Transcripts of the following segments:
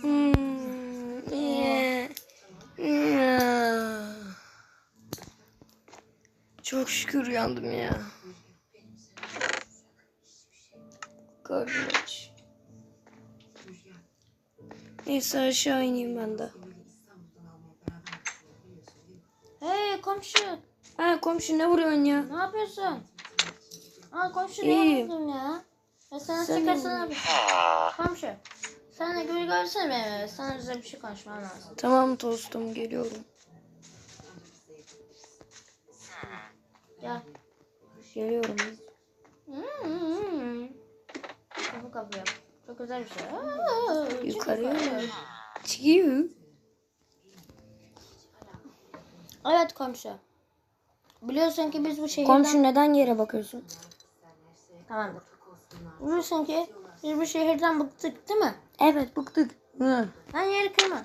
Hmm, yeah. Yeah. Çok şükür uyandım ya. Aç. Neyse aşağı ineyim ben de. Hey komşu Ha komşu ne vuruyorsun ya? ne yapıyorsun? Aa komşu İyiyim. ne yapıyorsun ya? Ya sana Sen çıkarsana bir. Komşu. Sen de gül görsene benim eve. Sana güzel bir şey konuşmam lazım. Tamam tostum geliyorum. Gel. Geliyorum. Hmm. Kapı kapı yap. Çok güzel bir şey. Aa, Yukarıya mı? Çıkıyor. Evet komşu. Biliyorsun ki biz bu şehirden... Komşu neden yere bakıyorsun? Tamamdır. Biliyorsun ki biz bu şehirden bıktık değil mi? Evet bıktık. Hı. Lan yeri kırma.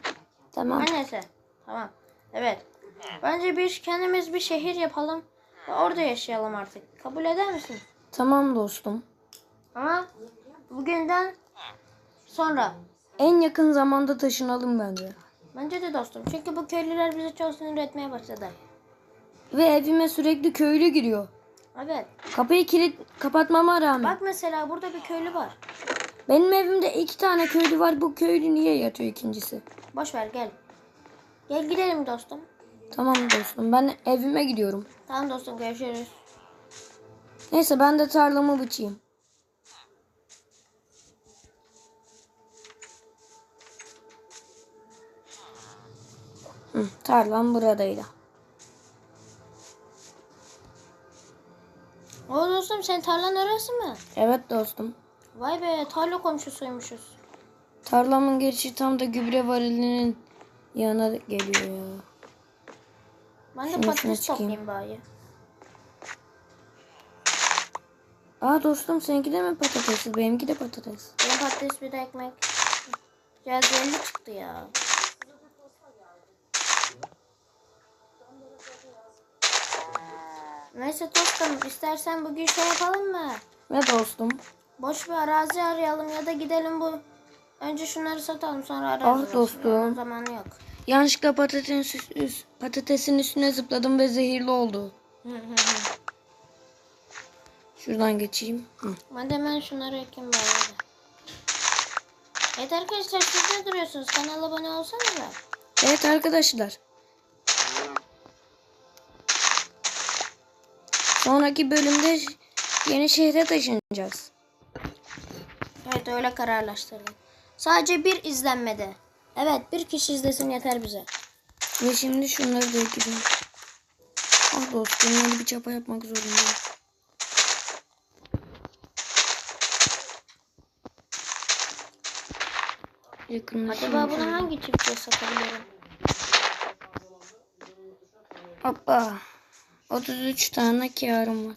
Tamam. Her neyse. Tamam. Evet. Bence biz kendimiz bir şehir yapalım ve orada yaşayalım artık. Kabul eder misin? Tamam dostum. Ama bugünden sonra. En yakın zamanda taşınalım bence. Bence de dostum. Çünkü bu köylüler bizi çok sinir etmeye başladı. Ve evime sürekli köylü giriyor. Evet. Kapıyı kilit kapatmama rağmen. Bak mesela burada bir köylü var. Benim evimde iki tane köylü var. Bu köylü niye yatıyor ikincisi? Boş ver gel. Gel gidelim dostum. Tamam dostum. Ben evime gidiyorum. Tamam dostum görüşürüz. Neyse ben de tarlamı biçeyim. Hı, tarlam buradaydı. O dostum senin tarlan orası mı? Evet dostum. Vay be tarla komşusuymuşuz. Tarlamın girişi tam da gübre varilinin yanına geliyor ya. Ben de patates çıkayım. toplayayım bari. Aa dostum seninki de mi patates? Benimki de patates. Benim patates bir de ekmek. Ya belli çıktı ya. Neyse dostum istersen bugün şey yapalım mı? Ne dostum? Boş bir arazi arayalım ya da gidelim bu. Önce şunları satalım sonra ararız. Ah dostum. O zamanı yok. Yanlışlıkla patatesin, üst- patatesin üstüne zıpladım ve zehirli oldu. Hı hı hı. Şuradan geçeyim. Hı. ben de hemen şunları ekeyim bari. Evet arkadaşlar siz ne duruyorsunuz? Kanala abone olsanıza. Evet arkadaşlar. Sonraki bölümde yeni şehre taşınacağız. Evet öyle kararlaştırdım. Sadece bir izlenmede. Evet bir kişi izlesin yeter bize. Ve şimdi şunları da ekeceğim. Ah dostum yeni bir çapa yapmak zorundayım. Yakınlaşayım. Acaba bunu hangi çiftçiye satabilirim? Hoppa. 33 tane kârım var.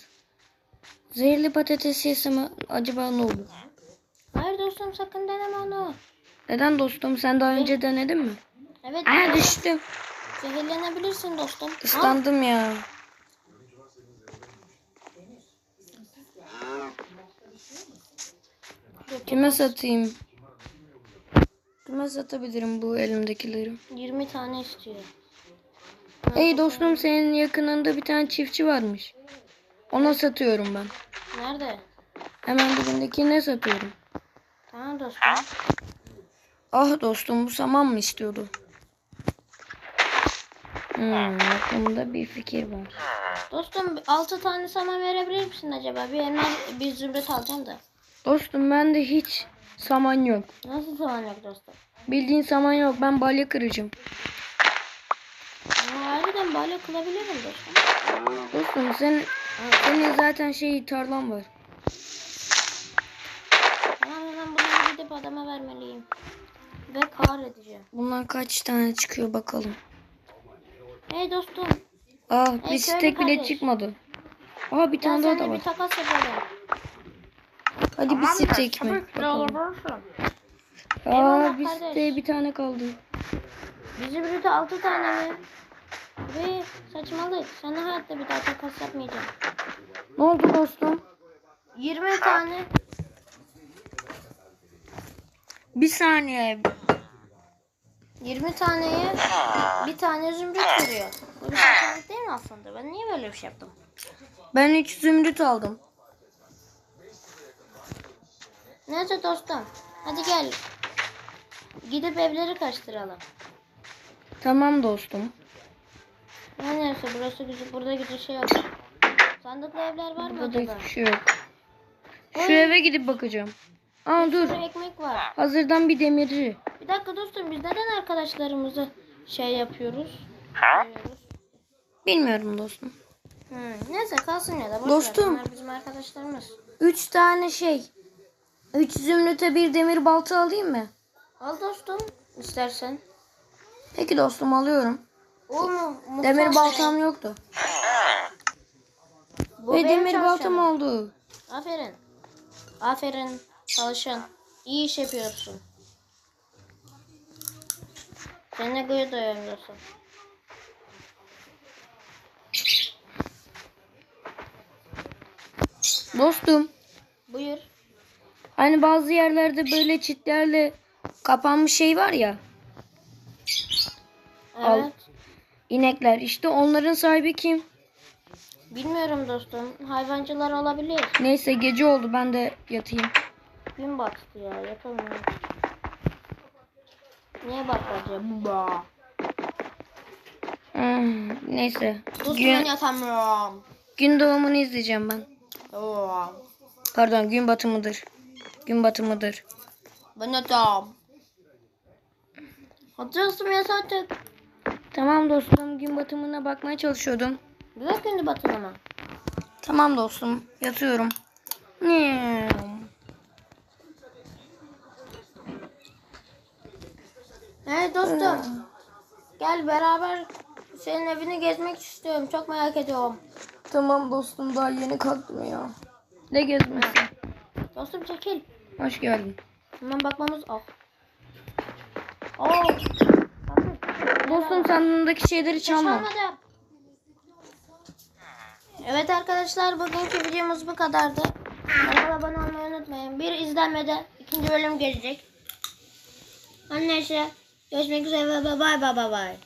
Zehirli patates yesem acaba ne olur? Hayır dostum sakın deneme onu. Neden dostum sen daha önce denedin mi? Evet Aa düştüm. zehirlenebilirsin dostum. Islandım ya. Kime satayım? Kime satabilirim bu elimdekileri? 20 tane istiyor. Hey dostum senin yakınında bir tane çiftçi varmış. Ona satıyorum ben. Nerede? Hemen dibindekine satıyorum. Tamam dostum. Ah dostum bu saman mı istiyordu? Hmm, aklımda bir fikir var. Dostum 6 tane saman verebilir misin acaba? Bir elma bir zümrüt alacağım da. Dostum bende hiç saman yok. Nasıl saman yok dostum? Bildiğin saman yok. Ben balya kıracağım. Ama harbiden böyle kılabilirim dostum. Dostum sen, senin zaten şey tarlan var. Tamam hemen bunu gidip adama vermeliyim. Ve kar edeceğim. Bundan kaç tane çıkıyor bakalım. Hey dostum. Ah Hey, bir stek bile kardeş. çıkmadı. Aa bir tane daha da var. bir takas yapalım. Hadi bir stek mi? Bakalım. Aa bir stek bir tane kaldı. Bizim burada 6 tane mi? Ve saçmalık. Sana hayatta bir daha takas yapmayacağım. Ne oldu dostum? 20 tane. Bir saniye. 20 taneye bir tane zümrüt veriyor. Bu bir saçmalık değil mi aslında? Ben niye böyle bir şey yaptım? Ben üç zümrüt aldım. Neyse dostum. Hadi gel. Gidip evleri kaçtıralım. Tamam dostum. Ya neyse burası güzel. Burada güzel şey yok. Sandıklı evler var mı Burada acaba? hiçbir şey yok. Şu eve gidip bakacağım. Aa dur. Burada ekmek var. Hazırdan bir demirci. Bir dakika dostum biz neden arkadaşlarımızı şey yapıyoruz? Yapıyoruz. Bilmiyorum dostum. Hmm, neyse kalsın ya da boş ver. Dostum. Bunlar bizim arkadaşlarımız. Üç tane şey. Üç zümrüte bir demir balta alayım mı? Al dostum istersen. Peki dostum alıyorum. O mu? Muhtar Demir mı? baltam yoktu. Bu Ve demir baltam oldu. Aferin. Aferin çalışın. İyi iş yapıyorsun. Gurur duyuyorum dostum. Dostum. Buyur. Hani bazı yerlerde böyle çitlerle kapanmış şey var ya. Al. İnekler. İşte onların sahibi kim? Bilmiyorum dostum. Hayvancılar olabilir. Neyse gece oldu ben de yatayım. Gün battı ya. Yapamıyorum. Niye battı acaba? Hmm, neyse. Dostum Gün, ben yatamıyorum. gün doğumunu izleyeceğim ben. Oo. Pardon gün batımıdır. Gün batımıdır. Ben yatam. Hadi dostum ya artık. Tamam dostum gün batımına bakmaya çalışıyordum. Gündü batın ama. Tamam dostum yatıyorum. Ne? Evet dostum. Gel beraber senin evini gezmek istiyorum. Çok merak ediyorum. Tamam dostum daha yeni kalktım ya. Ne gezmesi? Dostum çekil. Hoş geldin. Hemen bakmamız... Oh. Oh. Dostum sandığındaki şeyleri çalma. Çalmadım. Evet arkadaşlar bugünkü videomuz bu kadardı. Kanala abone olmayı unutmayın. Bir izlenmede ikinci bölüm gelecek. Anneyse görüşmek üzere. Bye bye bye bye.